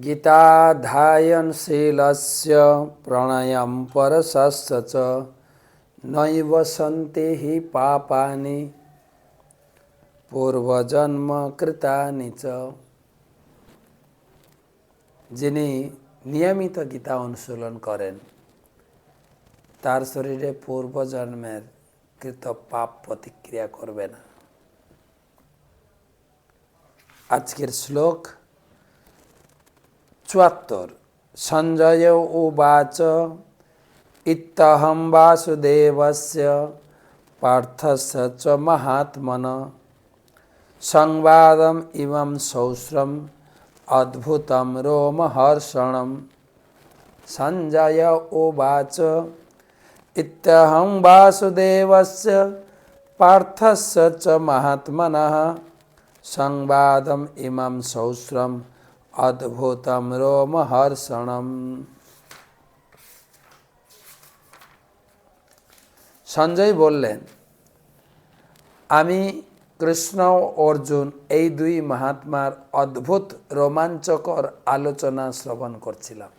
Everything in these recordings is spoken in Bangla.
गीताध्यायनशीलस्य प्रणयं परशस्य च नैव सन्ति हि पापानि পূর্বজন্ম কৃতানি চ যিনি নিয়মিত গীতা অনুশীলন করেন তার শরীরে পূর্বজন্মের কৃত পাপ প্রতিক্রিয়া করবে না আজকের শ্লোক चुहत्तर। संजय उवाच इतम वासुदेव से पार्थस्य च महात्मन। संवाद इव सौश्रम रोम रोमहर्षण संजय उवाच इतम वासुदेव से पार्थस्य च महात्म संवाद इमं सौश्रम অদ্ভুতম রোমহর্ষণম সঞ্জয় বললেন, আমি কৃষ্ণ অর্জুন এই দুই মহাত্মার অদ্ভুত রোমাঞ্চকর আলোচনা শ্রবণ করছিলাম।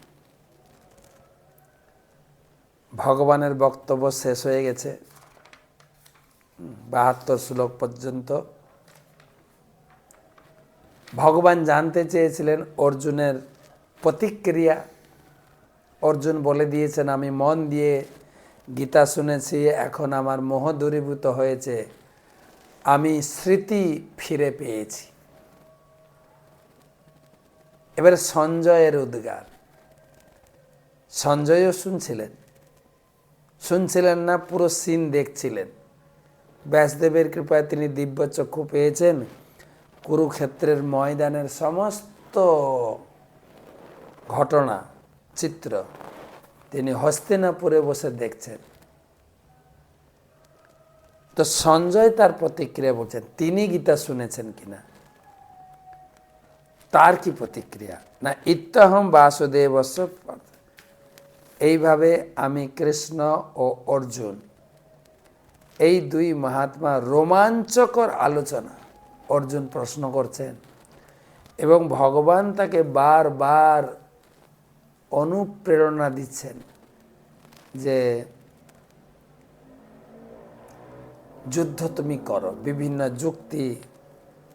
ভগবানের বক্তব্য শেষ হয়ে গেছে। বাহাত্তর শ্লোক পর্যন্ত ভগবান জানতে চেয়েছিলেন অর্জুনের প্রতিক্রিয়া। অর্জুন বলে দিয়েছেন, আমি মন দিয়ে গীতা শুনেছি, এখন আমার মোহ দূরীভূত হয়েছে। আমি স্মৃতি ফিরে পেয়েছি। এবার সঞ্জয়ের উদ্গার। সঞ্জয়ও শুনছিলেন। শুনছিলেন না, পুরো সিন দেখছিলেন। ব্যাসদেবের কৃপায় তিনি দিব্য চক্ষু পেয়েছেন। কুরুক্ষেত্রের ময়দানের সমস্ত ঘটনা, চিত্র তিনি হস্তিনাপুরে বসে দেখছেন। তো সঞ্জয় তার প্রতিক্রিয়া বলছেন, তিনি গীতা শুনেছেন কিনা তার কি প্রতিক্রিয়া? না ইত্যহম বাসুদেব এইভাবে আমি কৃষ্ণ ও অর্জুন, এই দুই মহাত্মা রোমাঞ্চকর আলোচনা অর্জুন প্রশ্ন করছেন, এবং ভগবান তাকে বারবার অনুপ্রেরণা দিচ্ছেন যে যুদ্ধ তুমি করো। বিভিন্ন যুক্তি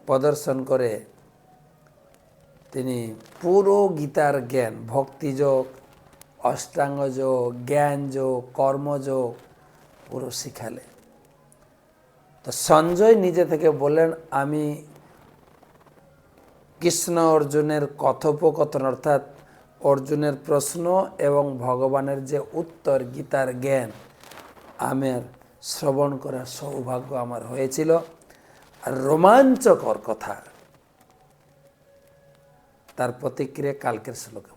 প্রদর্শন করে তিনি পুরো গীতার জ্ঞান, ভক্তিযোগ, অষ্টাঙ্গযোগ, জ্ঞানযোগ, কর্মযোগ পুরো শিখালে তো সঞ্জয় নিজে থেকে বললেন, আমি কৃষ্ণ অর্জুনের কথোপকথন অর্থাৎ অর্জুনের প্রশ্ন এবং ভগবানের যে উত্তর, গীতার জ্ঞান, আমার শ্রবণ করার সৌভাগ্য আমার হয়েছিল। আর রোমাঞ্চকর কথা, তার প্রতিক্রিয়া কালকের শ্লোকে